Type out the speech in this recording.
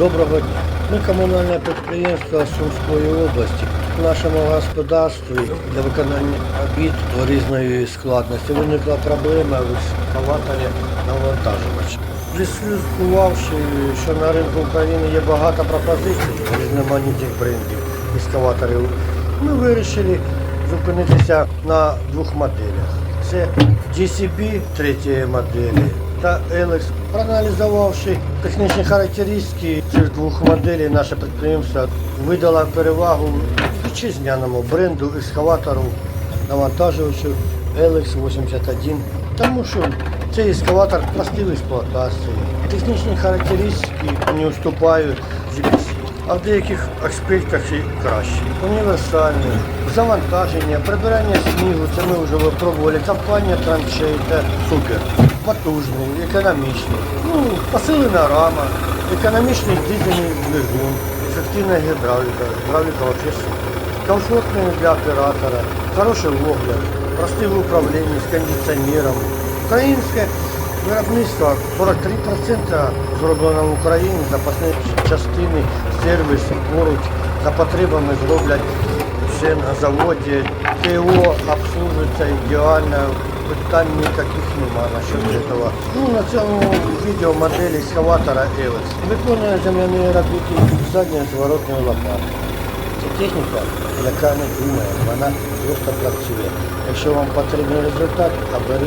Доброго дня. Ми комунальне підприємство Сумської області. В нашому господарстві для виконання обід різної складності виникла проблема в ескалаторі навантажувач. Зіслідкувавши, що на ринку України є багато пропозицій різноманітних брендів ескалаторів, ми вирішили зупинитися на двох моделях. Це GCB третьої моделі та Елекс. Проаналізувавши технічні характеристики цих двох моделей, наше підприємство видало перевагу вітчизняному бренду ескаватору навантажувачу LX81, тому що цей ескаватор простий в експлуатації. Технічні характеристики не уступають а в деяких аспектах і краще. Універсальний, завантаження, прибирання снігу, це ми вже випробували. Компанія траншей та супер. Потужний, економічний. Ну, посилена рама, економічний дизельний двигун, ефективна гідравліка, гідравліка взагалі супер. Комфортний для оператора, хороший огляд, простий в управлінні з кондиціонером. Українське Виробництво 43% зроблено в Україні, запасні частини, сервіс, поруч, за потребами зроблять все на заводі. ТО обслужується ідеально, питань ніяких нема насчет цього. Ну, на цьому відео модель ескаватора Елес. Виконує земляні робіти задньою зворотною лопатою. Це техніка, яка не думає, вона просто працює. Якщо вам потрібен результат, оберіть.